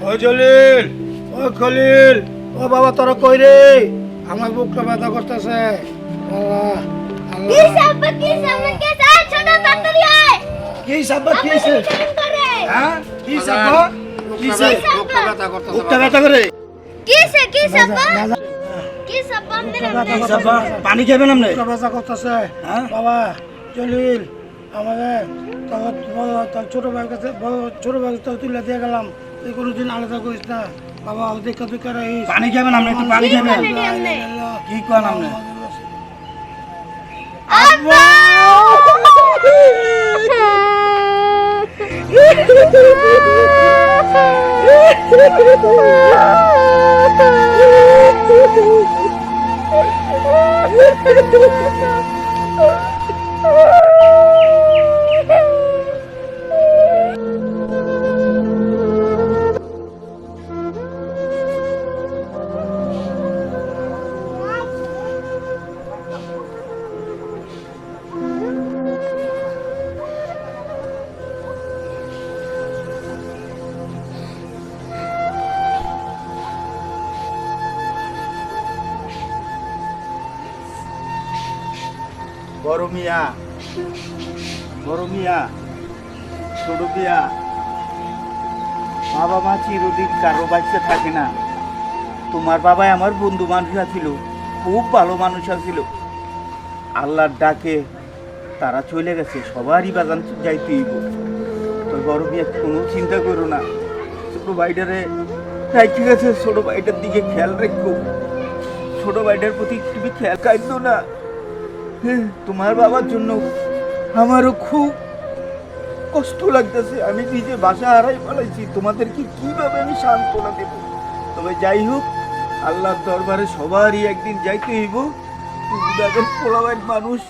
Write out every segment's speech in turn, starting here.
ও জলিল ও খলিল ও বাবা তোরা কই রে? আমার বুকটা ব্যথা করতেছে। আল্লাহ কি ছোট তাড়াতাড়ি আয়। হ্যাঁ? কি সাব্বা কি হইছে? সাব্বা বুকটা ব্যথা করে? কি সে কি কি মেরা। পানি খাবেন আপনি বুকটা ব্যথা করতেছে। হ্যাঁ? বাবা জলিল আমাদের বড়- তোর ছোট ভাইয়ের কাছে বড়- ছোট ভাই তো তুলে দিয়ে গেলাম। তুই কোনোদিন আলাদা করিস না। বাবা দেখা দেখা রহিস পানি খাবেন আপনি একটু পানি খাবেন। কি করেন আপনি? আব্বা বড় তোমার বাবাই আমার বন্ধু মানুষ ছিল খুব ভালো মানুষ ছিল আল্লাহর ডাকে তারা চলে গেছে সবারই বাগান যাইতেই তোর বড় মিয়া কোনো চিন্তা করো না ছোটো ভাইটারে তাই ঠিক আছে ছোটো ভাইটার দিকে খেয়াল রাখো ছোট ভাইটার প্রতি তুমি খেয়াল কাটতো না। হ্যাঁ, তোমার বাবার জন্য আমারও খুব কষ্ট লাগতেছে। আমি নিজে বাসা হারাই ফেলাইছি তোমাদেরকে কীভাবে আমি সান্ত্বনা দেব? তবে যাই হোক আল্লাহর দরবারে সবারই একদিন যাইতে হইব। তুমি দেখেন পোলাবাইন মানুষ,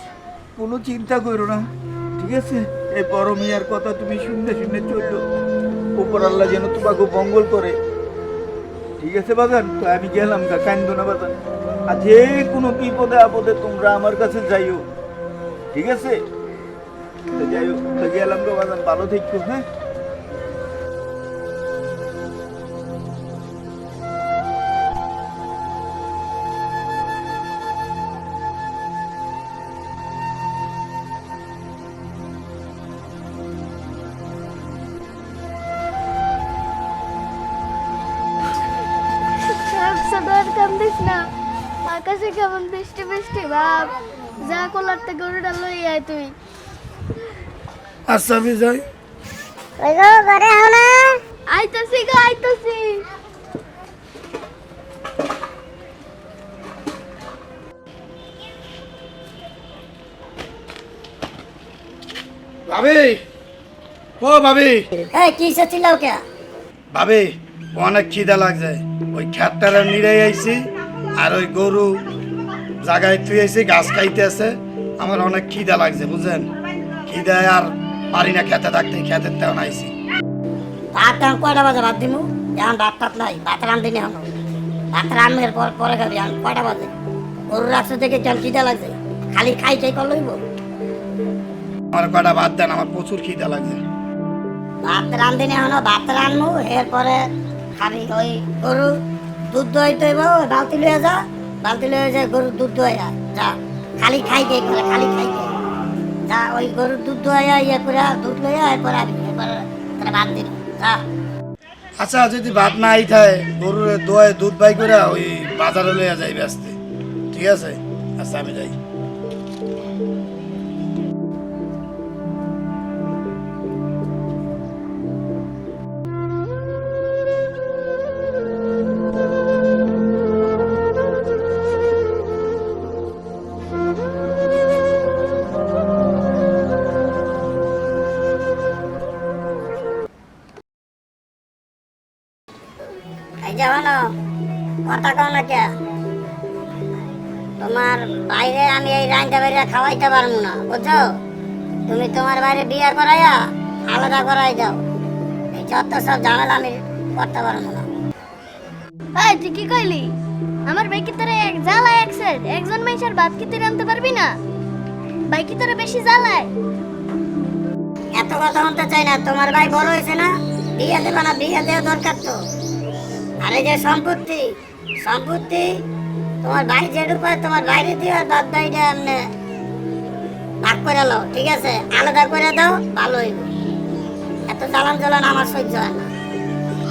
কোনো চিন্তা করো না, ঠিক আছে? এই বড় মিয়ার কথা তুমি শুনতে শুনতে চলল। উপর আল্লাহ যেন তোমাকে মঙ্গল করে। ঠিক আছে বাগান? তো আমি গেলাম গা কান্দো না বাগান আর যে কোনো বিপদে আপদে তোমরা আমার কাছে যাইও। ঠিক আছে? যাই হোক গেলাম গো বাগান ভালো থেকো হ্যাঁ? আকাশে কেমন? বৃষ্টি বৃষ্টি ভাব। যা কোলারতে গরুটা লই আয় তুই। আচ্ছা বিজয় ওই গো ঘরে আও না। আইতাছি গো আইতাছি। ভাবি। ও ভাবি। এই কি চিল্লাও কে? ভাবি অনেক খিদা লাগছে। ওই খ্যাটটারা নিরাই আইছি। আর ওই গরু থুই আইছি ঘাস খাইতে আছে আমার অনেক খিদা লাগছে বুঝছেন? খিদায় আর পারি না খেতে থাকতে খেতে তেমন আইছি। ভাত কয়টা বাজে ভাত দিমু? এখন ভাত টাত নাই ভাত রান্ধি নি ভাত রান্নার পর পরে খাবি এখন কয়টা বাজে? গরু রাখছে দেখে কেন খিদা লাগছে? খালি খাই খাই কর লইব আমার কটা ভাত দেন আমার প্রচুর খিদা লাগছে। ভাত রান্ধি নি ভাত রানমু এরপরে খাবি ওই গরু। দুধ দই তো বালতি লয়ে যা, বালতি লয়ে যা গরুর দুধ দোয়া যা। খালি খাই করে খালি খাই খাই যা, ওই গরুর দুধ দোয়া ইয়ে করে দুধ লয়ে এরপর আমি, এরপরে তারা ভাত দিন যা। আচ্ছা যদি ভাত না আই থাকে গরুর দোয়ায় দুধ বাই করে ওই বাজারে লইয়া যাই ব্যস্ত ঠিক আছে? আচ্ছা আমি যাই। এই বাইরে খাওয়াইতে পারব না বুঝছ? তুমি তোমার বাইরে বিয়ে করাইয়া আলাদা করাই যাও এই যত সব ঝামেলা আমি করতে পারব না। এই তুই কি কইলি? আমার বাইকে তোরে এক জ্বালায় এক সেট একজন মানুষের ভাত কি তুই রানতে পারবি না? বাইকে তোরে বেশি জ্বালায়। এত কথা শুনতে চাই না তোমার ভাই বড় হয়েছে না? বিয়ে দেবে না বিয়ে দেওয়া দরকার তো। আর যে সম্পত্তি সম্পত্তি তোমার ভাই যেটু পায় তোমার বাইরে বাদ ভাইটা এমনি ভাগ করে নাও ঠিক আছে? আলাদা করে দাও ভালো হইব। এত জ্বালান জ্বালান আমার সহ্য হয় না।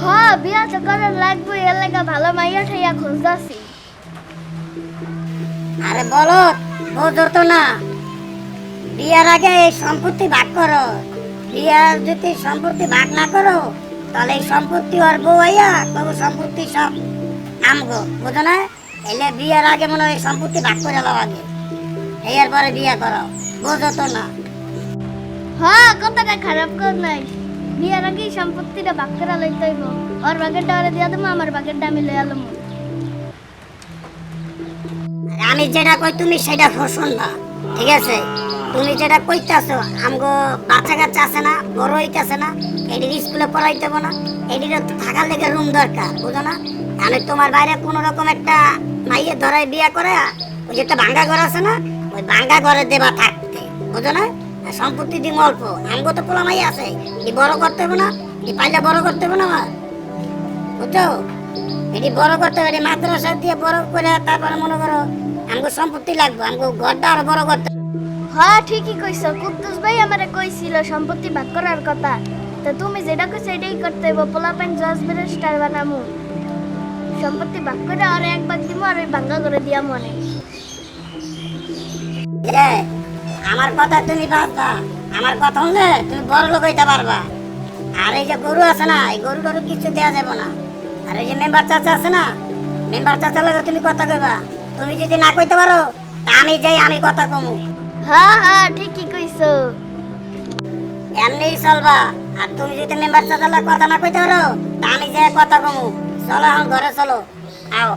হ বিয়া তো করার লাগবে এর লাগা ভালো মাইয়া ঠাইয়া খুঁজতাছি। আরে বলো বোঝো তো না। বিয়ার আগে এই সম্পত্তি ভাগ করো। বিয়ার যদি সম্পত্তি ভাগ না করো তাহলে এই সম্পত্তি আর বউ আইয়া তবু সম্পত্তি সব আমগো বুঝো না? এলে বিয়ার আগে মনে হয় সম্পত্তি ভাগ করে লও আগে। এর পরে বিয়া করো বোঝো তো না। হ্যাঁ কথাটা খারাপ কর নাই। বিয়ার আগে সম্পত্তিটা ভাগ করা লইতে হইব। ওর বাকেটটা ওরে দিয়া দেবো আমার বাকেটটা আমি লইয়া লমু। আমি যেটা কই তুমি সেটা শুনবা ঠিক আছে? তুমি যেটা কইতাছো, আমগো বাচ্চা কাচ্চা আছে না, বড় হইতাছে না এটির স্কুলে পড়াইতে হবে না এটির তো থাকার লেগে রুম দরকার, বুঝো না? আমি তোমার বাইরে কোনো রকম একটা মাইয়ে ধরাই বিয়া করে, ওই যে একটা ভাঙ্গা ঘর আছে না, ওই ভাঙ্গা ঘরে দেবা থাকতে, বুঝো না? সম্পত্তি দিম অল্প, আমগো তো পোলা মাই আছে এই বড় করতে হবে না এই পাইলে বড় করতে হবে না আমার, বুঝছ? এটি বড় করতে হবে মাদ্রাসা দিয়ে বড় করে তারপরে মনে করো আমাকে সম্পত্তি লাগবে আমাকে ঘরটা আরও বড় করতে। হ্যাঁ ঠিকই কইছো। কুদ্দুস ভাই আমারে কইছিল সম্পত্তি ভাগ করার কথা। তো তুমি যেটা কইছো এটাই করতে হইব। পোলাপাইন জজ স্টার বানামু। সম্পত্তি ভাগ করে আর এক ভাগ দিমু আর ওই ভাঙ্গা করে দিয়া মনে। এ, আমার কথা তুমি বাঁচবা আমার কথা শুনলে তুমি বড় লোক হইতে পারবা। আর এই যে গরু আছে না এই গরু টরু কিছু দেওয়া যাবে না। আর এই যে মেম্বার চাচা আছে না মেম্বার চাচা লাগে তুমি কথা কইবা। তুমি যদি না কইতে পারো আমি যাই আমি কথা কমু। হ্যাঁ হ্যাঁ ঠিকই কইছো। এমনিই চলবা। আর তুমি যদি মেম্বার চাচালা কথা না কইতে পারো আমি যাই কথা কমু। চলো এখন ঘরে চলো। আও।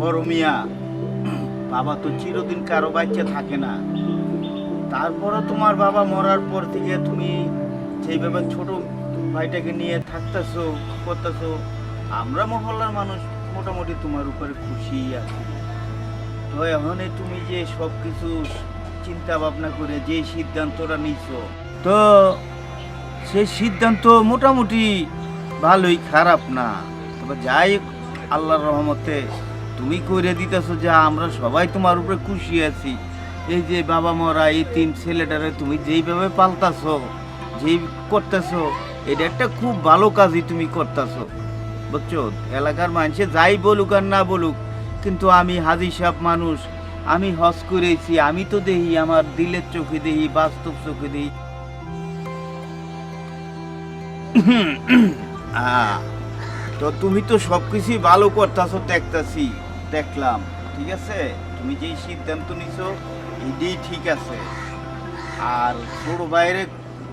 বড় মিয়া বাবা তো চিরদিন কারও বাচ্চা থাকে না। তারপরও তোমার বাবা মরার পর থেকে তুমি যেইভাবে ছোট ভাইটাকে নিয়ে থাকতেছো, করতেছো, আমরা মহল্লার মানুষ মোটামুটি তোমার উপরে খুশি আছি। তো এখন তুমি যে সব কিছু চিন্তা ভাবনা করে যে সিদ্ধান্তটা নিছো, তো সেই সিদ্ধান্ত মোটামুটি ভালোই খারাপ না। তবে যাই আল্লাহর রহমতে তুমি করে দিতেছো যা আমরা সবাই তোমার উপরে খুশি আছি। এই যে বাবা মরা এই তিন ছেলেটারে তুমি যেইভাবে পাল্টাছো যেই করতেছো এটা একটা খুব ভালো কাজই তুমি করতেছো। বুঝছ? এলাকার মানুষে যাই বলুক আর না বলুক কিন্তু আমি হাজি সাহেব মানুষ আমি হজ করেছি আমি তো দেখি আমার দিলের চোখে দেখি বাস্তব চোখে দেখি আহ, তো তুমি তো সবকিছুই ভালো করতেছো দেখতাছি। দেখলাম, ঠিক আছে? তুমি যেই সিদ্ধান্ত নিছো, এটাই ঠিক আছে। আর ছোট বাইরে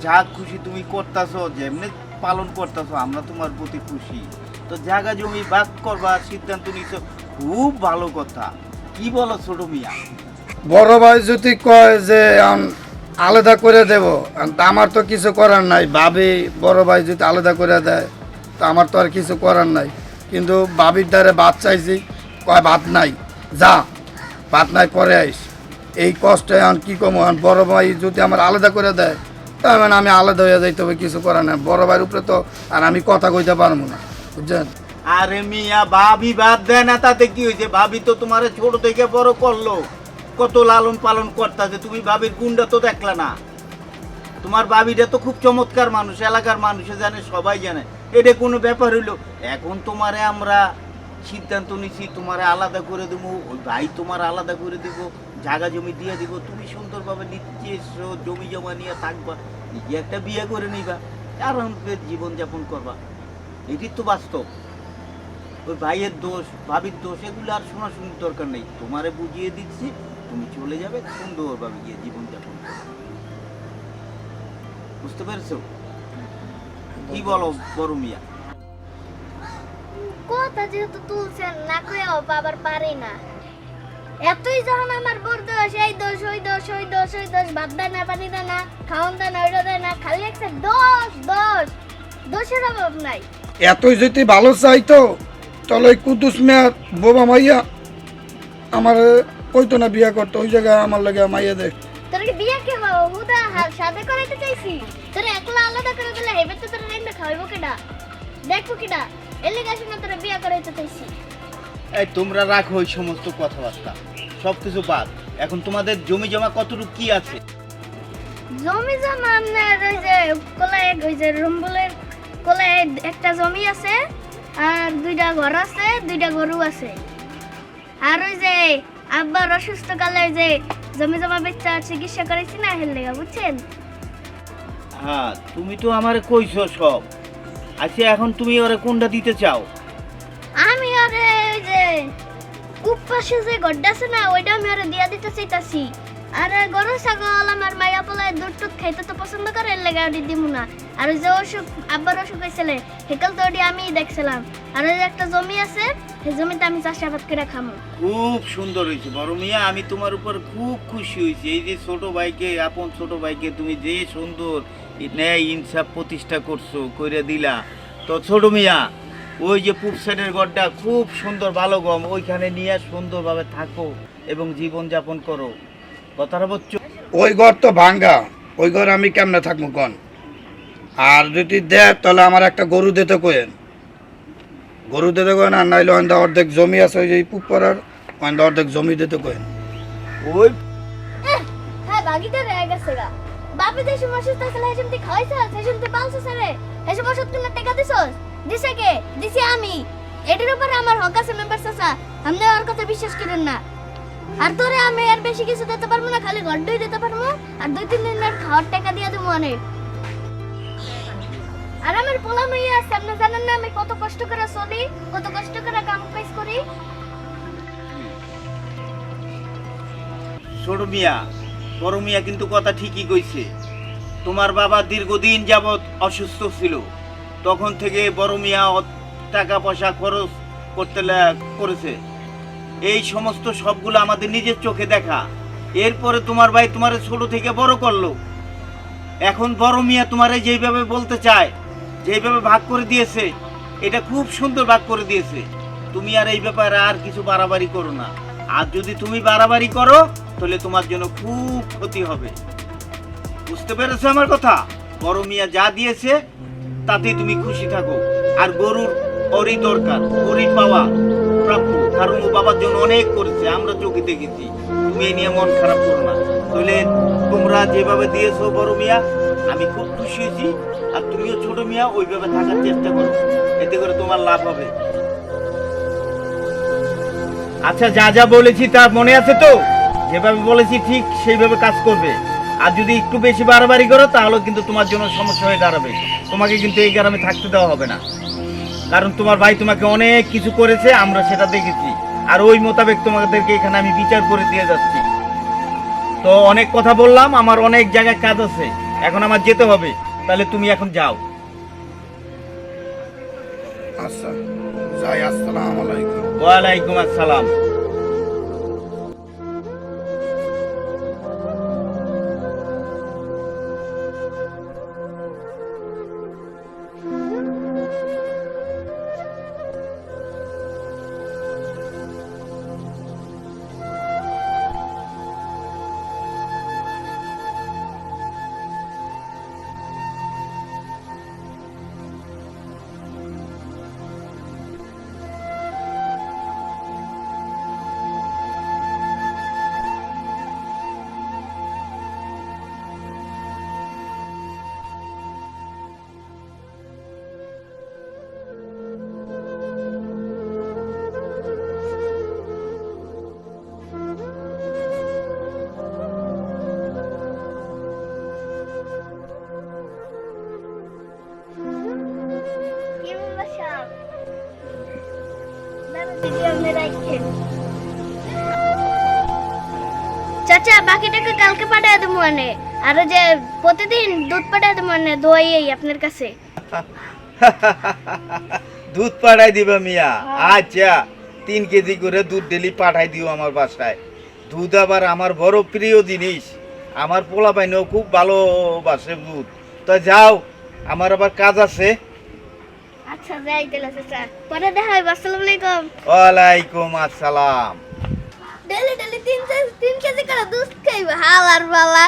যা খুশি তুমি করতেছো, যেমনি পালন করতেছো, আমরা তোমার প্রতি খুশি। তো জায়গা জমি বাদ করবার সিদ্ধান্ত নিছো, খুব ভালো কথা। কি বলো ছোট মিয়া? বড় ভাই যদি কয় যে আলাদা করে দেব আমার তো কিছু করার নাই। ভাবি, বড় ভাই যদি আলাদা করে দেয়, তো আমার তো আর কিছু করার নাই। কিন্তু ভাবির দ্বারে বাদ চাইছি। কয় ভাত নাই। যা ভাত নাই, পরে আইস। এই কষ্টে এখন কী কম? এখন বড় ভাই যদি আমার আলাদা করে দেয়, তার মানে আমি আলাদা হয়ে যাইতে হবে কিছু করার নাই। বড় ভাইয়ের উপরে তো আর আমি কথা কইতে পারব না, বুঝছেন? আরে মিয়া, ভাবি বাদ দেয় না, তাতে কি হয়েছে ভাবি তো তোমার ছোট থেকে বড় করল। কত লালন পালন করতেছে, তুমি ভাবির গুণটা তো দেখলা না। তোমার ভাবিটা তো খুব চমৎকার মানুষ, এলাকার মানুষে জানে, সবাই জানে। এটা কোনো ব্যাপার হইল? এখন তোমারে আমরা সিদ্ধান্ত নিছি তোমারে আলাদা করে দেবো ওই ভাই তোমার আলাদা করে দিব জায়গা জমি দিয়ে দিব তুমি সুন্দরভাবে নিজস্ব জমি জমা নিয়ে থাকবা নিজে একটা বিয়ে করে নিবা আরামে জীবনযাপন করবা। এটি তো বাস্তব। ওই ভাইয়ের দোষ ভাবির দোষ এগুলো আর শোনা শোনাশুনির দরকার নেই। তোমারে বুঝিয়ে দিচ্ছি তুমি চলে যাবে সুন্দরভাবে গিয়ে জীবনযাপন করবে বুঝতে পেরেছ? কি বলো বড় মিয়া? কথা যেহেতু তুলছেন না করেও বাবার পারি না। এতই যখন আমার বড় দোষ এই দোষ ওই দোষ ওই দোষ ওই দোষ ভাত দেয় না পানি দেয় না খাওয়ান দেয় না ওইটা দেয় না খালি একটা দোষ দোষ দোষের অভাব নাই। এতই যদি ভালো চাইতো তাহলে ওই কুদ্দুস মেয়ার বোবা মাইয়া আমার কইতো না বিয়া করতো ওই জায়গায় আমার লাগে মাইয়া দেখ তোর কি বিয়ে কে হও হুদা হাল সাথে করাইতে চাইছি? তোর একলা আলাদা করে দিলে হেবে তো তোর রেন্ডা খাওয়াইবো কেডা? দেখব কেডা? না তোর বিয়ে করাইতে চাইছি এই তোমরা রাখো ওই সমস্ত কথাবার্তা। সব কিছু বাদ। এখন তোমাদের জমি জমা কতটুকু কি আছে? জমি জমা আপনার ওই যে কোলায় ওই যে রুম্বলের কোলায় একটা জমি আছে আর দুইটা ঘর আছে দুইটা গরু আছে। আর ওই যে আব্বার অসুস্থ কালে ওই যে জমি জমা বেচা চিকিৎসা করেছি না হেল লেগা বুঝছেন? হ্যাঁ তুমি তো আমারে কইছো সব। আচ্ছা এখন তুমি ওরে কোনটা দিতে চাও? আমি আরে ওই যে উপাসে যে গড্ডা আছে না ওইটা আমি আরে দিয়া দিতে চাইতাছি। আর গরু ছাগল আমার মায়া পোলায় দুধ টুধ খাইতে তো পছন্দ করে এর লেগে ওটি দিমু না। আর ওই যে অসুখ আব্বার অসুখ হয়েছিল হেকাল তো ওটি আমি দেখছিলাম। আর ওই যে একটা জমি আছে সেই জমিতে আমি চাষাবাদ করে খামু। খুব সুন্দর হয়েছে বড় মিয়া আমি তোমার উপর খুব খুশি হয়েছি এই যে ছোট ভাইকে আপন ছোট ভাইকে তুমি যে সুন্দর ন্যায় ইনসাফ প্রতিষ্ঠা করছ করে দিলা। তো ছোট মিয়া ওই যে পুপ সাইডের ঘরটা খুব সুন্দর ভালো গম ওইখানে নিয়ে সুন্দরভাবে থাকো এবং জীবন যাপন করো। কথাটা বলছো? ওই ঘর তো ভাঙ্গা ওই ঘর আমি কেমনে থাকব কন? আর যদি দেয় তাহলে আমার একটা গরু দিতে কোয়েন গরু দিতে কোয়েন আর নাইলে ওখান অর্ধেক জমি আছে ওই যে পুপ করার ওখান অর্ধেক জমি দিতে কোয়েন ওই হ্যাঁ বাগিটা রয়ে গেছে গা। বাপে যে সময় অসুস্থ ছিল সেই সময় খাইছে সেই সময় পালছে স্যারে সেই সময় ওষুধ কিনে টাকা দিছস? দিছে কে? দিছি আমি। এটির উপরে আমার হক আছে মেম্বার চাচা আপনি ওর কথা বিশ্বাস করেন না। আর তোরে আমি আর বেশি কিছু দিতে পারব না, খালি গড্ডই দিতে পারব। আর দুই, তিন দিনের খাওয়ার টাকা দিয়ে দেবো অনেক আর আমার পোলা মাইয়া আছে, আপনি জানেন না আমি কত কষ্ট করে চলি, কত কষ্ট করে কাম কাজ করি? ছোট মিয়া বড় মিয়া কিন্তু কথা ঠিকই কইছে। তোমার বাবা দীর্ঘদিন যাবৎ অসুস্থ ছিল। তখন থেকে বড় মিয়া টাকা পয়সা খরচ করতে করেছে। এই সমস্ত সবগুলো আমাদের নিজের চোখে দেখা। এরপরে তোমার ভাই তোমার ছোট থেকে বড় করল। এখন বড় মিয়া তোমারে যেইভাবে বলতে চায় যেইভাবে ভাগ করে দিয়েছে, এটা খুব সুন্দর ভাগ করে দিয়েছে। তুমি আর এই ব্যাপারে আর কিছু বাড়াবাড়ি করো না। আর যদি তুমি বাড়াবাড়ি করো, তাহলে তোমার জন্য খুব ক্ষতি হবে। বুঝতে পেরেছ আমার কথা? বড় মিয়া যা দিয়েছে, তাতেই তুমি খুশি থাকো। আর গরুর ওরই দরকার ওরই পাওয়া প্রাপ্য। কারণ ও বাবার জন্য অনেক করেছে, আমরা চোখে দেখেছি। তুমি এই নিয়ে মন খারাপ করো না। তাহলে তোমরা যেভাবে দিয়েছ বড় মিয়া, আমি খুব খুশি হয়েছি। আর তুমিও ছোট মিয়া, ওইভাবে থাকার চেষ্টা করো। এতে করে তোমার লাভ হবে। আচ্ছা যা যা বলেছি তা মনে আছে তো? যেভাবে বলেছি ঠিক সেইভাবে কাজ করবে। আর যদি একটু বেশি বাড়াবাড়ি করো, তাহলে কিন্তু তোমার জন্য সমস্যা হয়ে দাঁড়াবে। তোমাকে কিন্তু এই গ্রামে থাকতে দেওয়া হবে না। কারণ তোমার ভাই তোমাকে অনেক কিছু করেছে, আমরা সেটা দেখেছি। আর ওই মোতাবেক তোমাদেরকে এখানে আমি বিচার করে দিয়ে যাচ্ছি। তো অনেক কথা বললাম, আমার অনেক জায়গায় কাজ আছে। এখন আমার যেতে হবে। তাহলে তুমি এখন যাও। আচ্ছা যাই, আসসালাম আলাইকুম। ওয়ালাইকুম আসসালাম। কালকে পাঠিয়ে দেবো মানে। আর যে প্রতিদিন দুধ পাঠিয়ে দেবো মানে দোয়াই আপনার কাছে। দুধ পাঠাই দিবে মিয়া। আচ্ছা তিন কেজি করে দুধ ডেলি পাঠাই দিও আমার বাসায়। দুধ আবার আমার বড় প্রিয় জিনিস। আমার পোলা বাইনেও খুব ভালোবাসে দুধ। তা যাও আমার আবার কাজ আছে। আচ্ছা যাই তাহলে পরে দেখা হবে আসসালামু আলাইকুম। ওয়ালাইকুম আসসালাম। ডেলি ডেলি তিন তিন কেজি করে দুধ খাইব হালার বালা।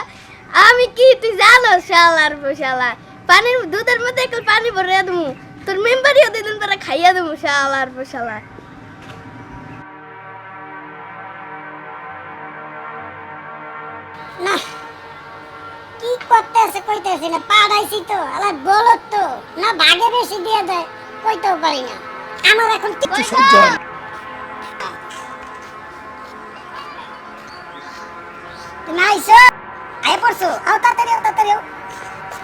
আমি কি তুই জানো শালার শালা? পানির দুধের মধ্যে পানি ভরে দেবো তোর মেম্বারিও দিন খাইয়া দেবো শালার শালা। না কি করতেছে কইতেছে না পাড়াইছি তো আলা বলত তো। না ভাগে বেশি দিয়ে দেয় কইতেও পারি না। আমার এখন কিচ্ছু সহ্য হয় তুমি আইসো আয় পড়ছো? আও তাড়াতাড়ি আও তাড়াতাড়ি আও।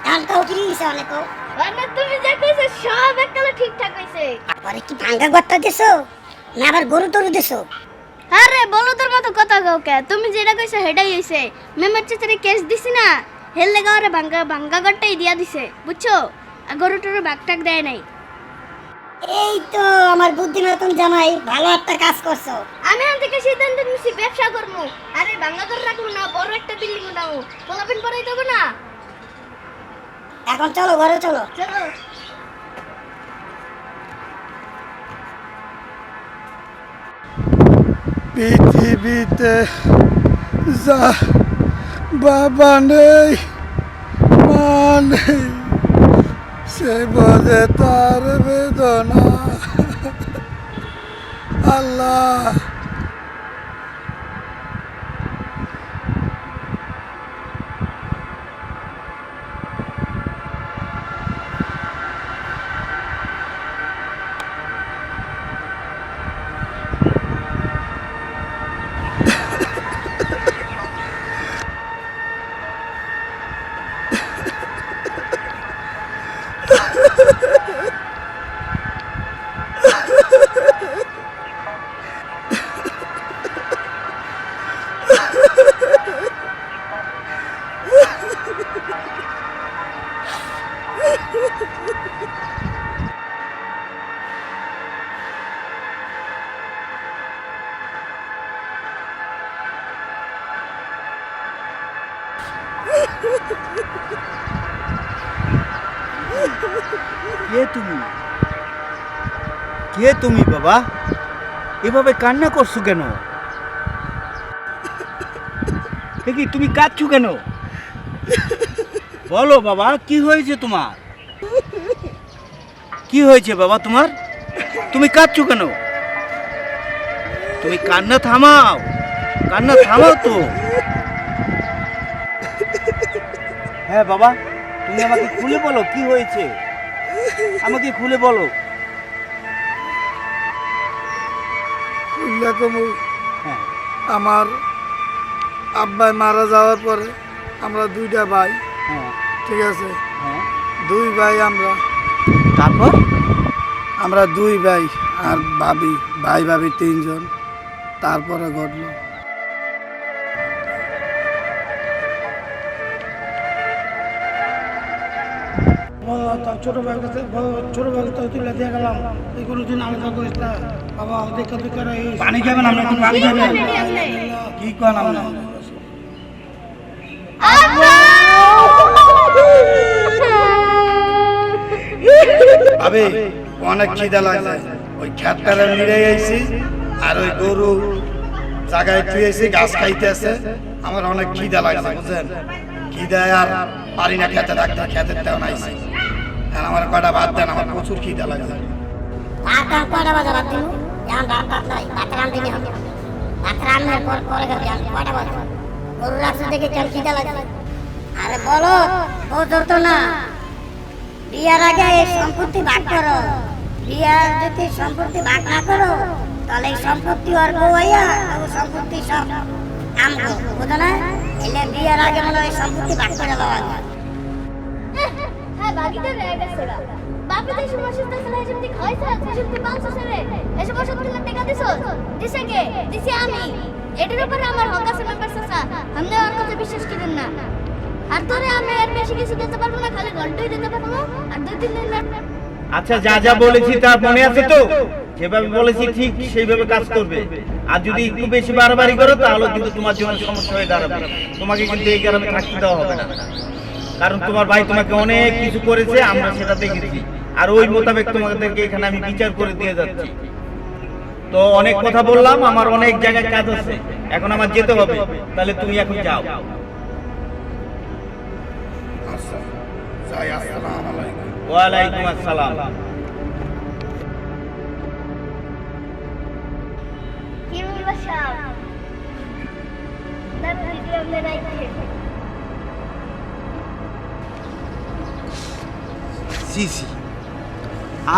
এখন কাউ কি দিছে অনেক মানে তুমি যা কইছো সব এককালে ঠিকঠাক হইছে। পরে কি ভাঙ্গা গত্তা দিছো? না আবার গরু টরু দিছো? আরে বলো তোর মতো কথা কে? তুমি যেটা কইছো সেটাই হইছে। মেম্বার চেচারে কেস দিছি না ভাঙ্গা ভাঙ্গা গট্টাই দিয়া দিছে বুঝছ? গরু টরু টাক দেয় নাই। এই তো আমার বুদ্ধি মতন জামাই ভালো একটা কাজ করছ। আমি আন থেকে সিদ্ধান্ত নিছি ব্যবসা করব। আরে করে রাখব না বড় একটা বিল্ডিং উঠাবো পোলাপিন পরাই দেবো না? এখন চলো ঘরে চলো। চলো। পৃথিবীতে যা বাবা নেই মা নেই সে বলে তার বেদনা আল্লাহ। কে তুমি? কে তুমি বাবা? এভাবে কান্না করছ কেন? দেখি তুমি কাঁদছো কেন? বলো বাবা, কি হয়েছে তোমার? কি হয়েছে বাবা তোমার? তুমি কাঁদছো কেন? তুমি কান্না থামাও। কান্না থামাও তো। হ্যাঁ বাবা তুমি আমাকে খুলে বলো কি হয়েছে? আমাকে খুলে বলো। হ্যাঁ। আমার আব্বাই মারা যাওয়ার পরে আমরা দুইটা ভাই হ্যাঁ। ঠিক আছে? হ্যাঁ। দুই ভাই আমরা। তারপর? আমরা দুই ভাই আর ভাবি ভাই ভাবি তিনজন। তারপরে ঘটলো। ভাই দিয়ে গেলাম। কি অনেক খিদা লাগছে। ওই খ্যাটটারে নিরে আইছি, আর ওই গরু জায়গায় থুয়েছি গাছ খাইতে আছে। আমার অনেক খিদা লাগছে, বুঝছেন? খিদায় আর পারি না খেতে থাকতে খেতে তেও নাইছি আর আমার কটা ভাত দেন, আমার প্রচুর খিদা লাগছে আর কয়টা বাজে ভাত দিন এখন ভাত ভাত নাই, ভাত রান্ধিনি হবে ভাত রান্নার পর পরে খাবি, এখন কয়টা বাজে? গরু রাখছে দেখে কেন খিদা লাগছে? আরে বলো ও ধরতো না। বিয়ার আগে এই সম্পত্তি ভাগ করো। বিয়ার যদি সম্পত্তি ভাগ না করো, তাহলে এই সম্পত্তি আর ও সম্পত্তি সব বুঝো না? এলে বিয়ার আগে মনে হয় সম্পত্তি ভাগ করে দেওয়া আচ্ছা যা যা বলেছি তা মনে আছে তো? যেভাবে বলেছি ঠিক সেইভাবে কাজ করবে। আর যদি একটু বেশি বাড়াবাড়ি করো, তাহলে কিন্তু তোমার জীবনে সমস্যা হয়ে দাঁড়াবে। তোমাকে কিন্তু এই গ্রামে থাকতে দেওয়া হবে না। কারণ তোমার ভাই তোমাকে অনেক কিছু করেছে আমরা সেটা দেখেছি। আর ওই মোতাবেক তোমাদেরকে এখানে আমি বিচার করে দিয়ে যাচ্ছি। তো অনেক কথা বললাম আমার অনেক জায়গায় কাজ আছে। এখন আমার যেতে হবে তাহলে তুমি এখন যাও। আচ্ছা ওয়ালাইকুম আসসালাম। কি বলব সব? না ভিডিও আপনি রাখছে জি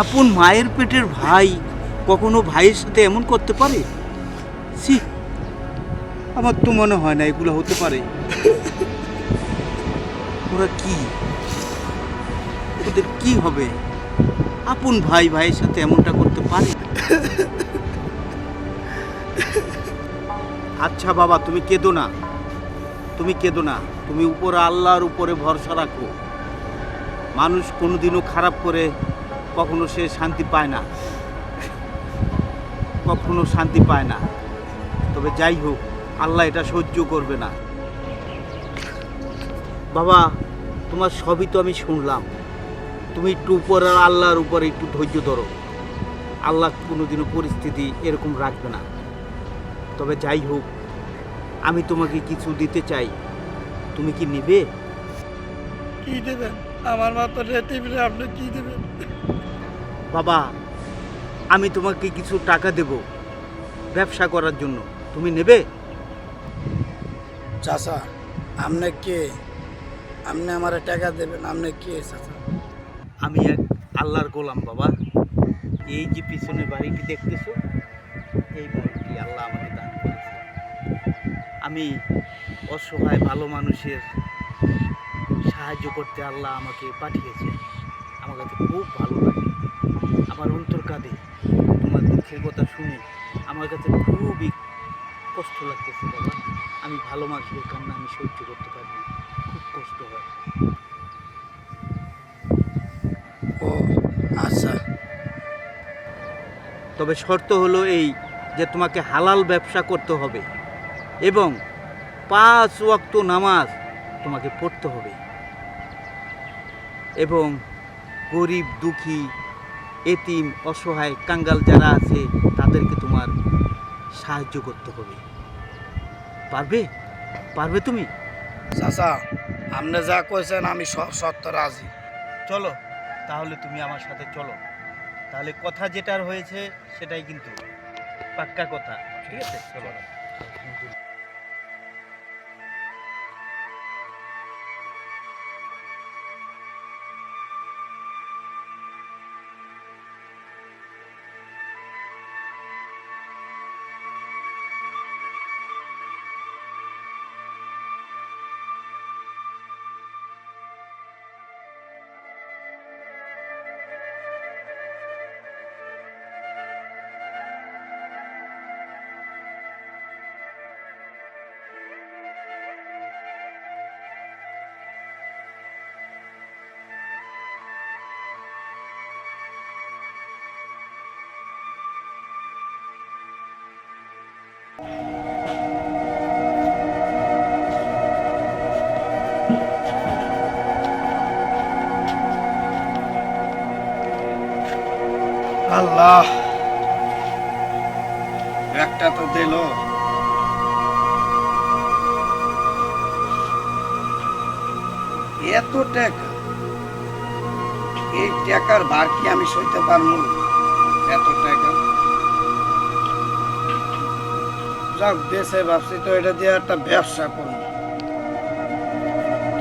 আপন মায়ের পেটের ভাই কখনো ভাইয়ের সাথে এমন করতে পারে? সি আমার তো মনে হয় না এগুলো হতে পারে। ওরা কি? ওদের কি হবে? আপন ভাই ভাইয়ের সাথে এমনটা করতে পারে? আচ্ছা বাবা, তুমি কেঁদো না। তুমি কেঁদো না। তুমি উপরে আল্লাহর উপরে ভরসা রাখো। মানুষ কোনোদিনও খারাপ করে কখনো সে শান্তি পায় না। কখনো শান্তি পায় না। তবে যাই হোক, আল্লাহ এটা সহ্য করবে না। বাবা, তোমার সবই তো আমি শুনলাম। তুমি একটু উপরে আল্লাহর উপরে একটু ধৈর্য ধরো। আল্লাহ কোনোদিনও পরিস্থিতি এরকম রাখবে না। তবে যাই হোক, আমি তোমাকে কিছু দিতে চাই। তুমি কি নেবে? কি দেবেন? আমার মা তো রেতে আপনি কি দেবেন? বাবা আমি তোমাকে কিছু টাকা দেব ব্যবসা করার জন্য। তুমি নেবে? চাচা আপনি কে? আপনি আমার টাকা দেবেন আপনি কে চাচা? আমি এক আল্লাহর গোলাম বাবা। এই যে পিছনে বাড়িটি দেখতেছো এই বাড়িটি আল্লাহ আমাকে দান করেছে। আমি অসহায় ভালো মানুষের সাহায্য করতে আল্লাহ আমাকে পাঠিয়েছে। আমার কাছে খুব ভালো লাগে। আমার অন্তর কাঁদে। তোমার দুঃখের কথা শুনে আমার কাছে খুবই কষ্ট লাগতেছে বাবা। আমি ভালো মানুষের কান্না, আমি সহ্য করতে পারি খুব কষ্ট হয়। ও আচ্ছা। তবে শর্ত হলো এই যে তোমাকে হালাল ব্যবসা করতে হবে এবং পাঁচ ওয়াক্ত নামাজ তোমাকে পড়তে হবে। এবং গরিব দুঃখী এতিম অসহায় কাঙ্গাল যারা আছে তাদেরকে তোমার সাহায্য করতে হবে। পারবে? পারবে তুমি? চাচা আপনি যা কইছেন আমি সব সত্য রাজি। চলো তাহলে তুমি আমার সাথে চলো। তাহলে কথা যেটার হয়েছে সেটাই কিন্তু পাক্কা কথা। ঠিক আছে? চলো। আল্লাহ। একটা তো দিল। এত টাকা। এই টাকার ভার কি আমি সইতে পারব? এত টাকা। যাক, দেশে ভাবছি তো এটা দিয়ে একটা ব্যবসা করব।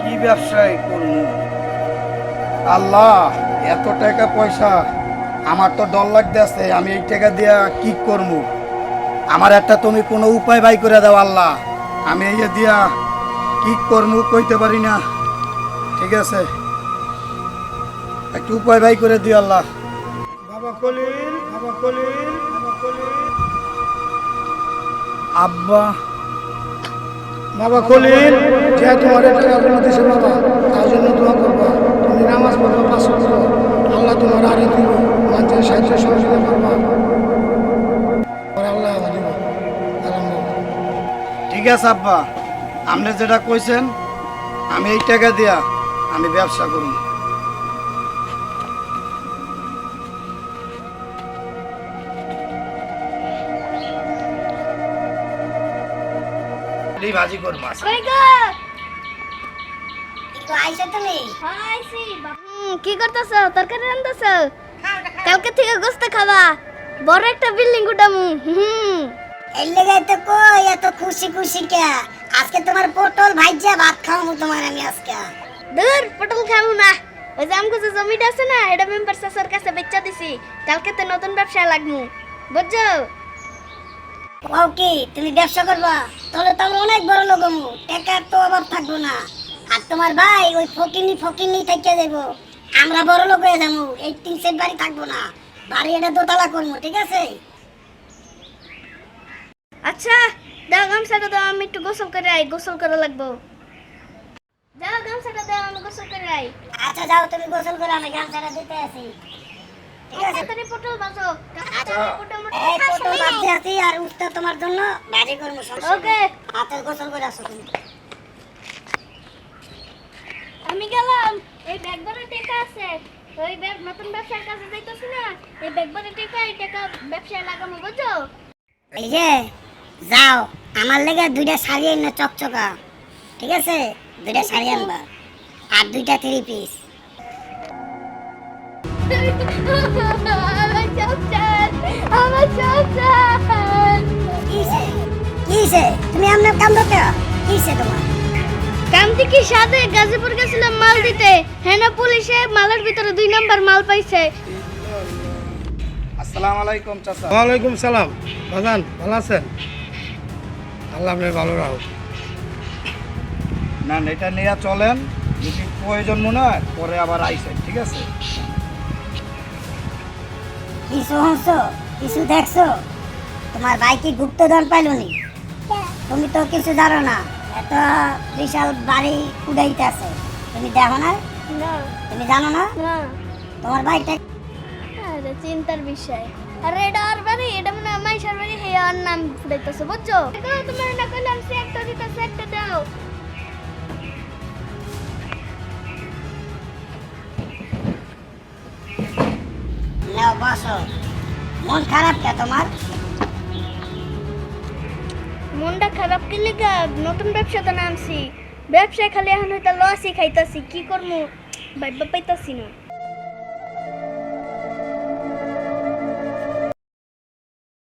কি ব্যবসায় করব? আল্লাহ, এত টাকা পয়সা। আমার তো ডর লাগতেছে আমি এই টাকা দিয়া কি করব আমার একটা তুমি কোনো উপায় বাই করে দাও আল্লাহ। আমি এই দিয়া কি করব কইতে পারি না। ঠিক আছে? একটু উপায় বাই করে দিও আল্লাহ। বাবা কলিল বাবা কলিল বাবা কলিল আব্বা। বাবা কলিল যে তোমার টাকাগুলো দিছে বাবা তার জন্য দোয়া করবা। তুমি নামাজ পড়বা পাঁচ করো আল্লাহ তোমার আরে দিব। পঞ্চাশ সাহায্য সহযোগিতা করব ঠিক আছে আব্বা। আপনি যেটা কইছেন আমি এই টাকা দিয়া আমি ব্যবসা করুন। আচ্ছা। হ্যাঁ, কি করতেছ? তরকারি রান্ধতেছ কালকে থেকে গোস্ত খাবা। বড় একটা বিল্ডিং উঠামু হুম। এর লেগে তো কই এত খুশি খুশি কে? আজকে তোমার পটল ভাইজা ভাত খাওয়াবো তোমার আমি আজকে। দূর পটল খাব না। ওই যে আমগো যে জমিটা আছে না এটা মেম্বার চাচার কাছে বেচা দিছি। কালকে তো নতুন ব্যবসা লাগমু। বুঝছ? কও কি তুমি ব্যবসা করবা? তাহলে তো আমরা অনেক বড় লোক হমু। টাকার তো অভাব থাকব না। আর তোমার ভাই ওই ফকিনি ফকিনি থেকে যাব আমরা বড় লোক হয়ে যাব এই তিন সেট বাড়ি থাকব না। বাড়ি এটা দোতলা করব ঠিক আছে? আচ্ছা দাও গামছাটা দাও আমি একটু গোসল করে আই গোসল করা লাগবো। যাও গামছাটা দাও আমি গোসল করে আই। আচ্ছা যাও তুমি গোসল করে আমি গামছাটা দিতে আসি। ঠিক আছে? তাড়াতাড়ি পটল বাজো পটল এই পটল বাজতে আছি আর উঠতে তোমার জন্য বাজি করব ওকে। হাতে গোসল করে আসো তুমি। আমি গেলাম। এই ব্যাগ ভরে টাকা আছে। ওই ব্যাগ নতুন ব্যবসার কাছে যাইতেছি না। এই ব্যাগ ভরে টাকা এই টাকা ব্যবসায় লাগাবো বুঝছ? এই যে যাও আমার লেগে দুইটা শাড়ি এনে চকচকা। ঠিক আছে? দুইটা শাড়ি আনবা। আর দুইটা থ্রি পিস আমার আমার কিসে কিসে তুমি আপনার কাম কিসে তোমার? সাথে গাজীপুর গেছিলাম মাল দিতে। না পুলিশে মালের ভিতরে দুই নাম্বার মাল পাইছে। আসসালামু আলাইকুম চাচা। ওয়ালাইকুম সালাম। বাজান ভালো আছেন? আল্লাহ আপনার ভালো রাখো না এটা নিয়ে চলেন। যদি প্রয়োজন মনে হয় পরে আবার আইসেন ঠিক আছে? কিছু হচ্ছো কিছু দেখছ? তোমার ভাই কি গুপ্তধন পাইলো নি? তুমি তো কিছু জানো না। এত বিশাল বাড়ি উড়াইতে আছে তুমি দেখো না? তুমি জানো না? তোমার আরে চিন্তার বিষয়। আরে এটা আর বাড়ি? এটা মানে আমার সার বাড়ি। হে আর নাম ফুটাইতেছে বুঝছ? তোমার না কইলাম সে একটা দিতেছে একটা দাও। নাও বসো। মন খারাপ কে তোমার? মনটা খারাপ কি লিগা নতুন ব্যবসাতে নামছি ব্যবসায় খালি এখন হয়তো লসই খাইতাছি, কি করব ভাইবা পাইতাছি না।